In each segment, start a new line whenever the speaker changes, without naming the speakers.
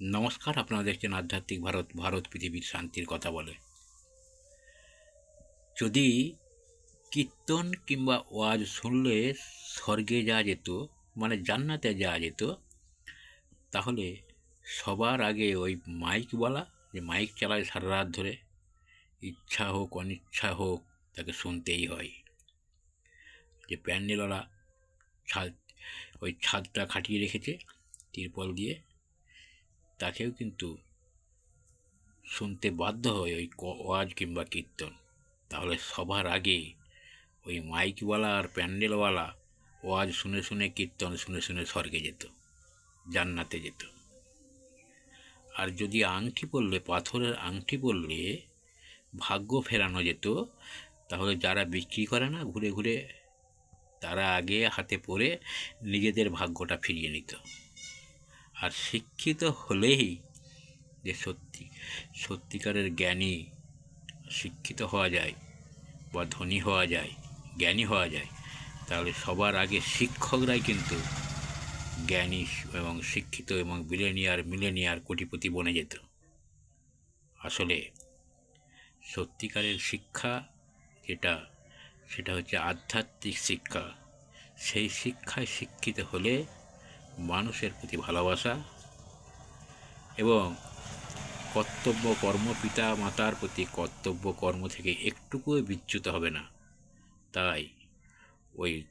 নমস্কার, আপনারা দেখছেন আধ্যাত্মিক ভারত ভারত পৃথিবীর শান্তির কথা বলে। যদি কীর্তন কিংবা ওয়াজ শুনলে স্বর্গে যাওয়া যেত মানে জান্নাতে যাওয়া যেত, তাহলে সবার আগে ওই মাইক বলা, যে মাইক চালায় সারা রাত ধরে, ইচ্ছা হোক, অনিচ্ছা হোক, তাকে শুনতেই হয়। যে প্যান্ডেলওয়ালা ছাদ, ওই ছাদটা খাটিয়ে রেখেছে, তিরপল দিয়ে তাকেও কিন্তু শুনতে বাধ্য হয় ওই ওয়াজ কিংবা কীর্তন। তাহলে সবার আগে ওই মাইকওয়ালা আর প্যান্ডেলওয়ালা ওয়াজ শুনে শুনে কীর্তন শুনে শুনে স্বর্গে যেত, জান্নাতে যেত। আর যদি আংটি পরলে পাথরের আংটি পরলে ভাগ্য ফেরানো যেত, তাহলে যারা বিক্রি করে না ঘুরে ঘুরে, তারা আগে হাতে পরে নিজেদের ভাগ্যটা ফিরিয়ে নিত। আর শিক্ষিত হলেই যে সত্যি, সত্যিকারের জ্ঞানী শিক্ষিত হওয়া যায় বা ধনী হওয়া যায়, জ্ঞানী হওয়া যায়, তাহলে সবার আগে শিক্ষকরাই কিন্তু জ্ঞানী এবং শিক্ষিত এবং বিলেনিয়ার মিলেনিয়ার কোটিপতি বনে যেত। আসলে সত্যিকারের শিক্ষা যেটা, সেটা হচ্ছে আধ্যাত্মিক শিক্ষা। সেই শিক্ষায় শিক্ষিত হলে মানুষের প্রতি ভালোবাসা এবং কর্তব্য কর্ম পিতা মাতার প্রতি কর্তব্য কর্ম থেকে একটুকুও বিচ্যুত হবে না। তাই ওই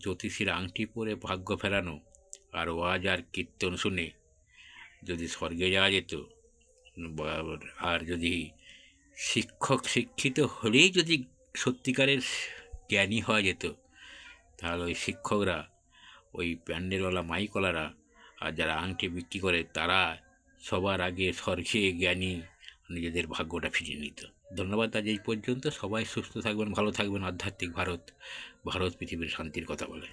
জ্যোতিষীর আংটি পরে ভাগ্য ফেরানো আর ওয়াজ আর কীর্তন শুনে যদি স্বর্গে যাওয়া যেত আর যদি শিক্ষক শিক্ষিত হলেই যদি সত্যিকারের জ্ঞানী হওয়া যেত, তাহলে ওই শিক্ষকরা ওই প্যান্ডেলওয়ালা মাইকওয়ালারা আর যারা আংটি বিক্রি করে, তারা সবার আগে স্বর্গে জ্ঞানী নিজেদের ভাগ্যটা ফিরিয়ে নিত। ধন্যবাদ আজ এই পর্যন্ত। সবাই সুস্থ থাকবেন, ভালো থাকবেন। আধ্যাত্মিক ভারত ভারত পৃথিবীর শান্তির কথা বলে।